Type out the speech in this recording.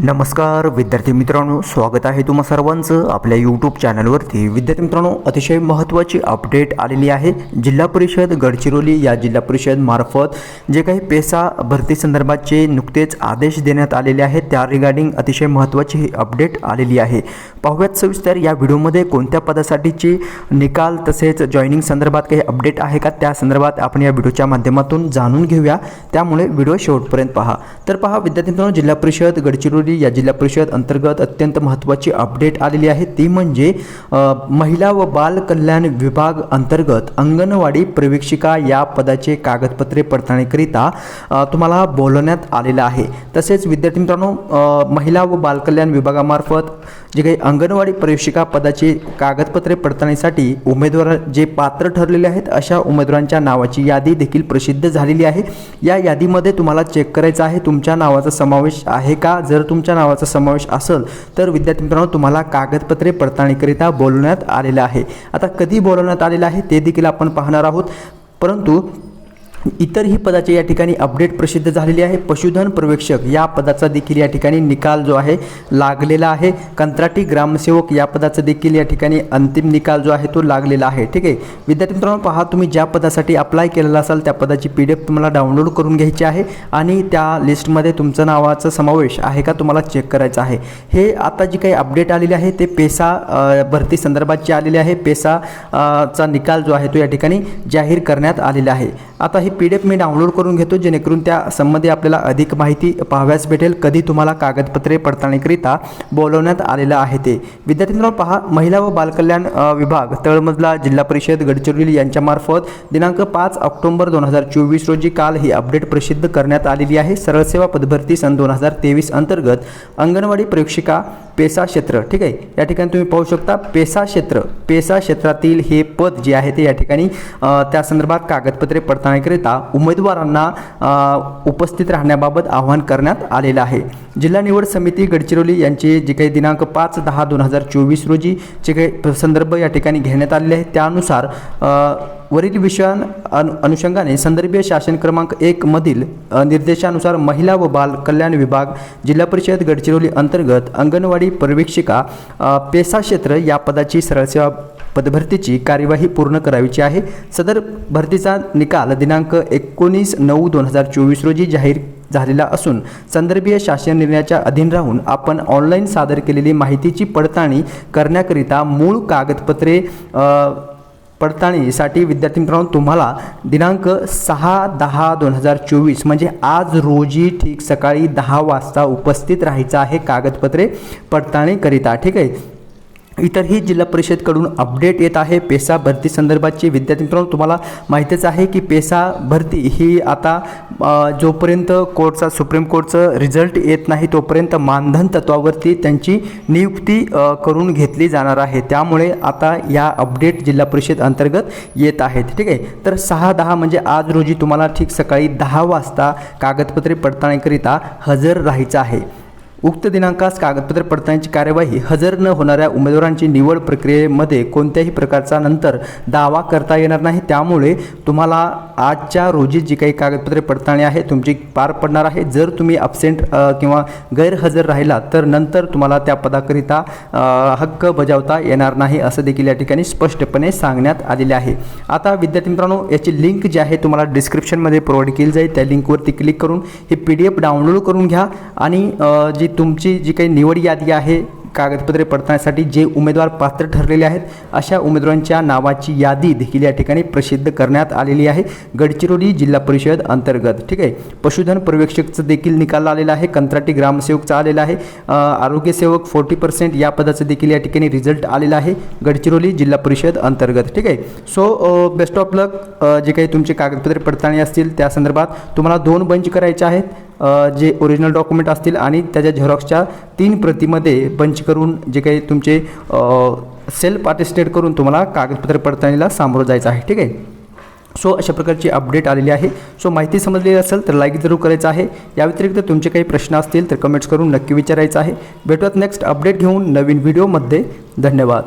नमस्कार विद्यार्थी मित्रांनो स्वागत आहे तुम्हा सर्वांचं आपल्या यूट्यूब चॅनलवरती विद्यार्थी मित्रांनो अतिशय महत्त्वाची अपडेट आलेली आहे. जिल्हा परिषद गडचिरोली या जिल्हा परिषद मार्फत जे काही पेसा भरती संदर्भाचे नुकतेच आदेश देण्यात आलेले आहेत त्या रिगार्डिंग अतिशय महत्त्वाची ही अपडेट आलेली आहे. पाहुयात सविस्तर या व्हिडिओमध्ये कोणत्या पदासाठीची निकाल तसेच जॉईनिंग संदर्भात काही अपडेट आहे का त्या संदर्भात आपण या व्हिडिओच्या माध्यमातून जाणून घेऊया. त्यामुळे व्हिडिओ शेवटपर्यंत पहा. तर पहा विद्यार्थी मित्रांनो जिल्हा परिषद गडचिरोली या जिल्हा परिषद अंतर्गत अत्यंत महत्त्वाची अपडेट आलेली आहे. ती म्हणजे महिला व बाल कल्याण विभाग अंतर्गत अंगणवाडी प्रवेशिका या पदाचे कागदपत्रे पडताळणीकरिता तुम्हाला बोलवण्यात आलेलं आहे. तसेच विद्यार्थी मित्रांनो महिला व बालकल्याण विभागामार्फत जे काही अंगणवाडी प्रवेशिका पदाचे कागदपत्रे पडताळणीसाठी उमेदवार जे पात्र ठरलेले आहेत अशा उमेदवारांच्या नावाची यादी देखील प्रसिद्ध झालेली आहे. या यादीमध्ये तुम्हाला चेक करायचं आहे. तुमच्या नावाचा समावेश आहे का? जर तुमच्या नावाचा समावेश असेल तर विद्यार्थी मित्रांनो तुम्हाला कागदपत्रे पडताळणीकरिता बोलवण्यात आलेलं आहे. आता कधी बोलवण्यात आलेलं आहे ते देखील आपण पाहणार आहोत. परंतु इतरही पदाचे या ठिकाणी अपडेट प्रसिद्ध झालेली आहे. पशुधन पर्यवेक्षक या पदाचा देखील या ठिकाणी निकाल जो आहे लागलेला आहे. कंत्राटी ग्रामसेवक या पदाचा देखील या ठिकाणी अंतिम निकाल जो आहे तो लागलेला आहे. ठीक आहे? विद्यार्थी मित्रांनो पहा तुम्ही ज्या पदासाठी अप्लाय केलेला असाल त्या पदाची पी डी एफ तुम्हाला डाउनलोड करून घ्यायची आहे आणि त्या लिस्टमध्ये तुमचं नावाचा समावेश आहे का तुम्हाला चेक करायचं आहे. हे आता जी काही अपडेट आलेली आहे ते पेसा भरती भरती संदर्भातची आलेली आहे पेसा चा निकाल जो आहे तो या ठिकाणी जाहीर करण्यात आलेला आहे. आता ही पी डी एफ मी डाउनलोड करून घेतो जेणेकरून त्या संबंधी आपल्याला अधिक माहिती पाहाव्यास भेटेल. कधी तुम्हाला कागदपत्रे पडताळणीकरिता बोलवण्यात आलेलं आहे ते. विद्यार्थी मित्रांनो पहा महिला व बालकल्याण विभाग तळमजला जिल्हा परिषद गडचिरोली यांच्यामार्फत दिनांक पाच ऑक्टोबर दोन हजार चोवीस रोजी काल ही अपडेट प्रसिद्ध करण्यात आलेली आहे. सरळ सेवा पदभरती सन दोन हजार तेवीस अंतर्गत अंगणवाडी प्रयोगशिका पेसा क्षेत्र ठीक आहे? या ठिकाणी तुम्ही पाहू शकता पेसा क्षेत्र. पेसा क्षेत्रातील हे पद जे आहे ते या ठिकाणी त्या संदर्भात कागदपत्रे पडताळणीकरिता उमेदवारांना उपस्थित राहण्याबाबत आवाहन करण्यात आलेलं आहे. जिल्हा निवड समिती गडचिरोली यांचे जे काही दिनांक पाच दहा दोन हजार चोवीस रोजी जे काही संदर्भ या ठिकाणी घेण्यात आलेले आहे त्यानुसार वरील विषयां अनु अनुषंगाने संदर्भीय शासन क्रमांक एक मधील निर्देशानुसार महिला व बाल कल्याण विभाग जिल्हा परिषद गडचिरोली अंतर्गत अंगणवाडी पर्यवेक्षिका पेसा क्षेत्र या पदाची सरळ सेवा पदभरतीची कार्यवाही पूर्ण करावीची आहे. सदर भरतीचा निकाल दिनांक एकोणीस नऊ दोन हजार चोवीस रोजी जाहीर झालेला असून संदर्भीय शासन निर्णयाच्या अधीन राहून आपण ऑनलाईन सादर केलेली माहितीची पडताळणी करण्याकरिता मूळ कागदपत्रे आ, पडताळणीसाठी विद्यार्थी मित्रांनो तुम्हाला दिनांक सहा दहा दोन हजार चोवीस म्हणजे आज रोजी ठीक सकाळी दहा वाजता उपस्थित राहायचं आहे कागदपत्रे पडताळणीकरिता ठीक आहे? इतरही जिल्हा परिषदकडून अपडेट येत आहे. पेसा भरती संदर्भाची विद्यार्थी मित्रांनो तुम्हाला माहितीच आहे की पेसा भरती ही आता जोपर्यंत कोर्टचा सुप्रीम कोर्टचं रिझल्ट येत नाही तोपर्यंत मानधन तत्वावरती त्यांची नियुक्ती करून घेतली जाणार आहे. त्यामुळे आता या अपडेट जिल्हा परिषद अंतर्गत येत आहेत. ठीक आहे? तर सहा दहा म्हणजे आज रोजी तुम्हाला ठीक सकाळी दहा वाजता कागदपत्रे पडताळणीकरिता हजर राहायचं आहे. उक्त दिनांकास कागदपत्र पडताळणीची कार्यवाही हजर न होणाऱ्या उमेदवारांची निवड प्रक्रियेमध्ये कोणत्याही प्रकारचा नंतर दावा करता येणार नाही. त्यामुळे तुम्हाला आजच्या रोजी जी काही कागदपत्रे पडताळणी आहे तुमची पार पडणार आहे. जर तुम्ही अब्सेंट किंवा गैरहजर राहिला तर नंतर तुम्हाला त्या पदाकरिता हक्क बजावता येणार नाही असं देखील या ठिकाणी स्पष्टपणे सांगण्यात आलेले आहे. आता विद्यार्थी मित्रांनो याची लिंक जी आहे तुम्हाला डिस्क्रिप्शनमध्ये प्रोव्हाइड केली जाईल. त्या लिंकवरती क्लिक करून हे पी डी एफ डाउनलोड करून घ्या आणि जी तुमची जी काही निवड यादी आहे कागदपत्रे पडताळण्यासाठी जे उमेदवार पात्र ठरलेले आहेत अशा उमेदवारांच्या नावाची यादी देखील या ठिकाणी प्रसिद्ध करण्यात आलेली आहे. गडचिरोली जिल्हा परिषद अंतर्गत ठीक आहे? पशुधन पर्यवेक्षकचं देखील निकाल आलेला आहे कंत्राटी ग्रामसेवकचा आलेला आहे आरोग्यसेवक फोर्टी पर्सेंट या पदाचं देखील या ठिकाणी रिझल्ट आलेला आहे गडचिरोली जिल्हा परिषद अंतर्गत ठीक आहे? सो बेस्ट ऑफ लक जे काही तुमचे कागदपत्रे पडताळणी असतील त्या संदर्भात तुम्हाला दोन बंच करायचे आहेत. जे ओरिजिनल डॉक्युमेंट असतील आणि त्याच्या झेरॉक्सच्या तीन प्रतीमध्ये बंच करून जे काही तुमचे सेल्फ अटेस्टेड करून तुम्हाला कागदपत्र पडताळणीला सामोरं जायचं आहे ठीक आहे? सो अशा प्रकारची अपडेट आलेली आहे. सो माहिती समजलेली असेल तर लाईक जरूर करायचं आहे. या व्यतिरिक्त तुमचे काही प्रश्न असतील तर कमेंट्स करून नक्की विचारायचं आहे. भेटूयात नेक्स्ट अपडेट घेऊन नवीन व्हिडिओमध्ये धन्यवाद.